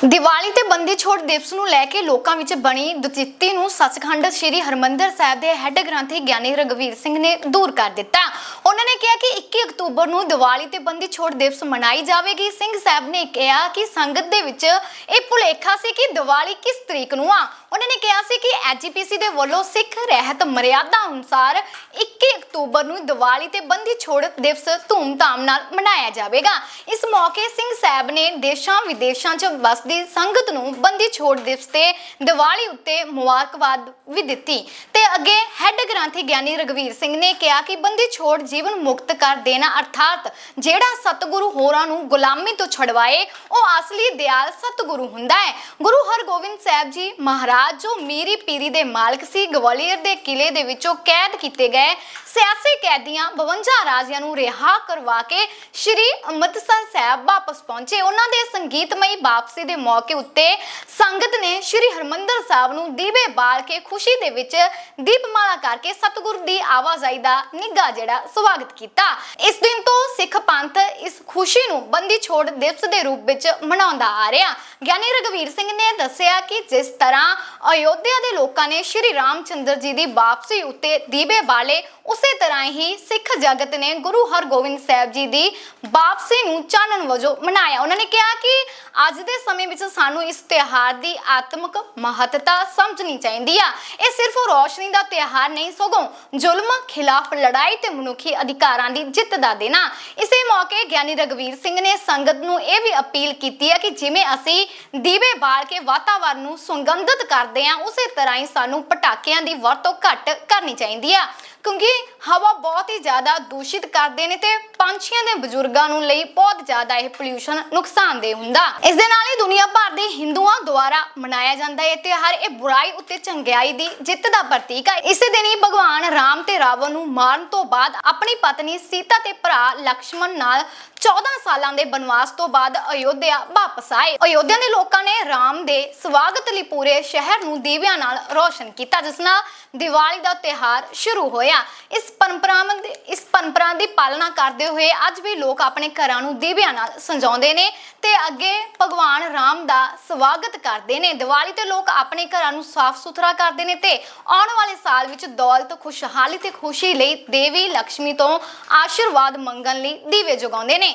ਦੀਵਾਲੀ ਤੇ ਬੰਦੀ ਛੋੜ ਦਿਵਸ ਨੂੰ ਲੈ ਕੇ ਲੋਕਾਂ ਵਿੱਚ ਬਣੀ ਦੁਚਿੱਤੀ ਨੂੰ ਸੱਚਖੰਡ ਸ੍ਰੀ ਹਰਮੰਦਰ ਸਾਹਿਬ ਦੇ ਹੈੱਡ ਗ੍ਰੰਥੀ ਗਿਆਨੀ ਰਗਵੀਰ ਸਿੰਘ ਨੇ ਦੂਰ ਕਰ ਦਿੱਤਾ। ਉਹਨਾਂ ਨੇ ਕਿਹਾ ਕਿ 21 ਅਕਤੂਬਰ ਨੂੰ ਦੀਵਾਲੀ ਤੇ ਬੰਦੀ ਛੋੜ ਦਿਵਸ ਮਨਾਈ ਜਾਵੇਗੀ। ਸਿੰਘ ਸਾਹਿਬ ਨੇ ਕਿਹਾ ਕਿ ਸੰਗਤ ਦੇ ਵਿੱਚ ਇਹ ਭੁਲੇਖਾ ਸੀ ਕਿ ਦੀਵਾਲੀ ਕਿਸ ਤਰੀਕ ਨੂੰ ਆ। ਉਹਨਾਂ ਨੇ ਕਿਹਾ ਸੀ ਕਿ ਐਜੀਪੀਸੀ ਦੇ ਵੱਲੋਂ ਸਿੱਖ ਰਹਿਤ ਮਰਿਆਦਾ ਅਨੁਸਾਰ 21 ਅਕਤੂਬਰ ਨੂੰ ਦੀਵਾਲੀ ਤੇ ਬੰਦੀ ਛੋੜ ਦਿਵਸ ਧੂਮਧਾਮ ਨਾਲ ਮਨਾਇਆ ਜਾਵੇਗਾ। ਇਸ ਮੌਕੇ ਸਿੰਘ ਸਾਹਿਬ ਨੇ ਦੇਸ਼ਾਂ ਵਿਦੇਸ਼ਾਂ 'ਚ ਵਸਦੀ ਸੰਗਤ ਨੂੰ ਬੰਦੀ ਛੋੜ ਦਿਵਸ ਤੇ ਦੀਵਾਲੀ ਉੱਤੇ ਮੁਬਾਰਕਬਾਦ ਵੀ ਦਿੱਤੀ। ਤੇ ਅੱਗੇ ਹੈੱਡ ਗ੍ਰੰਥੀ ਗਿਆਨੀ ਰਗਵੀਰ ਸਿੰਘ ਨੇ ਕਿਹਾ ਕਿ ਬੰਦੀ ਛੋੜ ਜੀਵਨ ਮੁਕਤ ਕਰ ਦੇਣਾ ਅਰਥਾਤ ਜਿਹੜਾ ਸਤਿਗੁਰੂ ਹੋਰਾਂ ਨੂੰ ਗੁਲਾਮੀ ਤੋਂ ਛਡਵਾਏ, ਉਹ ਅਸਲੀ ਦਿਆਲ ਸਤਿਗੁਰੂ ਹੁੰਦਾ ਹੈ। ਗੁਰੂ ਹਰਗੋਬਿੰਦ ਸਾਹਿਬ ਜੀ ਮਹਾਰਾਜ, ਜੋ ਮੀਰੀ ਪੀਰੀ ਦੇ ਮਾਲਕ ਸੀ, ਗਵਾਲੀਅਰ ਦੇ ਕਿਲੇ ਦੇ ਵਿੱਚੋਂ ਕੈਦ ਕੀਤੇ ਗਏ, ਸਿਆਸੀ ਕੈਦੀਆਂ 52 ਰਾਜਿਆਂ ਨੂੰ ਰਿਹਾ ਕਰਵਾ ਕੇ ਸ਼੍ਰੀ ਅੰਮ੍ਰਿਤਸਰ ਸਾਹਿਬ ਵਾਪਸ ਪਹੁੰਚੇ। ਉਹਨਾਂ ਦੇ ਸੰਗੀਤਮਈ ਵਾਪਸੀ ਦੇ ਮੌਕੇ ਉੱਤੇ ਸੰਗਤ ਨੇ ਸ਼੍ਰੀ ਹਰਮੰਦਰ ਸਾਹਿਬ ਨੂੰ ਦੀਵੇ ਬਾਲ ਕੇ ਖੁਸ਼ੀ ਦੇ ਵਿੱਚ ਦੀਪਮਾਲਾ ਕਰਕੇ ਸਤਿਗੁਰ ਦੀ ਆਵਾਜਾਈ ਦਾ ਨਿੱਘਾ ਜਿਹੜਾ ਸਵਾਗਤ ਕੀਤਾ। ਇਸ ਦਿਨ ਤੋਂ ਸਿੱਖ ਪੰਥ ਇਸ ਖੁਸ਼ੀ ਨੂੰ ਬੰਦੀ ਛੋੜ ਦਿਵਸ ਦੇ ਰੂਪ ਵਿੱਚ ਮਨਾਉਂਦਾ ਆ ਰਿਹਾ। ਗਿਆਨੀ ਰਗਵੀਰ ਸਿੰਘ ਨੇ ਦੱਸਿਆ ਕਿ ਜਿਸ ਤਰ੍ਹਾਂ ਅਯੋਧਿਆ ਦੇ ਲੋਕਾਂ ਨੇ ਸ਼੍ਰੀ ਰਾਮਚੰਦਰ ਜੀ ਦੀ ਵਾਪਸੀ ਉੱਤੇ ਦੀਵੇ ਬਾਲੇ, ਉਸੇ ਤਰ੍ਹਾਂ ਹੀ ਸਿੱਖ ਜਗਤ ਨੇ ਗੁਰੂ ਹਰਗੋਬਿੰਦ ਸਾਹਿਬ ਜੀ ਦੀ ਵਾਪਸੀ ਨੂੰ ਚਾਨਣ ਵਜੋਂ ਮਨਾਇਆ। ਉਹਨਾਂ ਨੇ ਕਿਹਾ ਕਿ ਅੱਜ ਦੇ ਸਮੇਂ ਵਿੱਚ ਸਾਨੂੰ ਇਸ ਤਿਉਹਾਰ ਦੀ ਆਤਮਿਕ ਮਹੱਤਤਾ ਸਮਝਣੀ ਚਾਹੀਦੀ ਆ। ਇਹ ਸਿਰਫ ਰੋਸ਼ਨੀ ਦਾ ਤਿਉਹਾਰ ਨਹੀਂ, ਸਗੋਂ ਜ਼ੁਲਮ ਖਿਲਾਫ ਲੜਾਈ ਤੇ ਮਨੁੱਖੀ ਅਧਿਕਾਰਾਂ ਦੀ ਜਿੱਤ ਦਾ ਦਿਨ ਆ। ਇਸੇ ਮੌਕੇ ਗਿਆਨੀ ਰਗਵੀਰ ਸਿੰਘ ਨੇ ਸੰਗਤ ਨੂੰ ਇਹ ਵੀ ਅਪੀਲ ਕੀਤੀ ਹੈ ਕਿ ਜਿਵੇਂ ਅਸੀਂ ਦੀਵੇ ਬਾਲ ਕੇ ਵਾਤਾਵਰਨ ਨੂੰ ਸੁਗੰਧਿਤ ਕਰਦੇ ਹਾਂ ਉਸੇ ਤਰ੍ਹਾਂ ਹੀ ਸਾਨੂੰ ਪਟਾਕਿਆਂ ਦੀ ਵਰਤੋਂ ਘੱਟ ਕਰਨੀ ਚਾਹੀਦੀ ਆ। ਕਿਉਂਕਿ ਹਵਾ ਬਹੁਤ ਹੀ ਜ਼ਿਆਦਾ ਦੂਸ਼ਿਤ ਕਰਦੇ ਨੇ ਤੇ ਪੰਛੀਆਂ ਦੇ ਬਜ਼ੁਰਗਾਂ ਨੂੰ ਲਈ ਬਹੁਤ ਜ਼ਿਆਦਾ ਇਹ ਪੋਲਿਊਸ਼ਨ ਨੁਕਸਾਨਦੇਹ ਹੁੰਦਾ। ਇਸ ਦੇ ਨਾਲ ਹੀ ਦੁਨੀਆ ਭਰ ਦੇ ਹਿੰਦੂਆਂ ਦੁਆਰਾ ਮਨਾਇਆ ਜਾਂਦਾ ਹੈ ਇਹ ਤਿਉਹਾਰ, ਇਹ ਬੁਰਾਈ ਉੱਤੇ ਚੰਗਿਆਈ ਦੀ ਜਿੱਤ ਦਾ ਪ੍ਰਤੀਕ ਹੈ। ਇਸੇ ਦਿਨ ਹੀ ਭਗਵਾਨ ਰਾਮ ਤੇ ਰਾਵਣ ਨੂੰ ਮਾਰਨ ਤੋਂ ਬਾਅਦ ਆਪਣੀ ਪਤਨੀ ਸੀਤਾ ਤੇ ਭਰਾ ਲਕਸ਼ਮਣ ਨਾਲ 14 ਸਾਲਾਂ ਦੇ ਬਨਵਾਸ ਤੋਂ ਬਾਅਦ ਅਯੋਧਿਆ ਵਾਪਸ ਆਏ। ਅਯੋਧਿਆ ਦੇ ਲੋਕਾਂ ਨੇ ਰਾਮ ਦੇ ਸਵਾਗਤ ਲਈ ਪੂਰੇ ਸ਼ਹਿਰ ਨੂੰ ਦੀਵਿਆਂ ਨਾਲ ਰੋਸ਼ਨ ਕੀਤਾ, ਜਿਸ ਨਾਲ ਦੀਵਾਲੀ ਦਾ ਤਿਉਹਾਰ ਸ਼ੁਰੂ ਹੋਇਆ। ਇਸ ਪਰੰਪਰਾ ਇਸ ਪਰੰਪਰਾ ਦੀ ਪਾਲਣਾ ਕਰਦੇ ਹੋਏ ਅੱਜ ਵੀ ਲੋਕ ਆਪਣੇ ਘਰਾਂ ਨੂੰ ਦੀਵਿਆਂ ਨਾਲ ਸਜਾਉਂਦੇ ਨੇ ਤੇ ਅੱਗੇ ਭਗਵਾਨ ਰਾਮ ਦਾ ਸਵਾਗਤ ਕਰਦੇ ਨੇ। ਦੀਵਾਲੀ ਤੇ ਲੋਕ ਆਪਣੇ ਘਰਾਂ ਨੂੰ ਸਾਫ਼ ਸੁਥਰਾ ਕਰਦੇ ਨੇ ਤੇ ਆਉਣ ਵਾਲੇ ਸਾਲ ਵਿੱਚ ਦੌਲਤ, ਖੁਸ਼ਹਾਲੀ ਤੇ ਖੁਸ਼ੀ ਲਈ ਦੇਵੀ ਲక్ష్ਮੀ ਤੋਂ ਆਸ਼ੀਰਵਾਦ ਮੰਗਣ ਲਈ ਦੀਵੇ ਜਗਾਉਂਦੇ ਨੇ।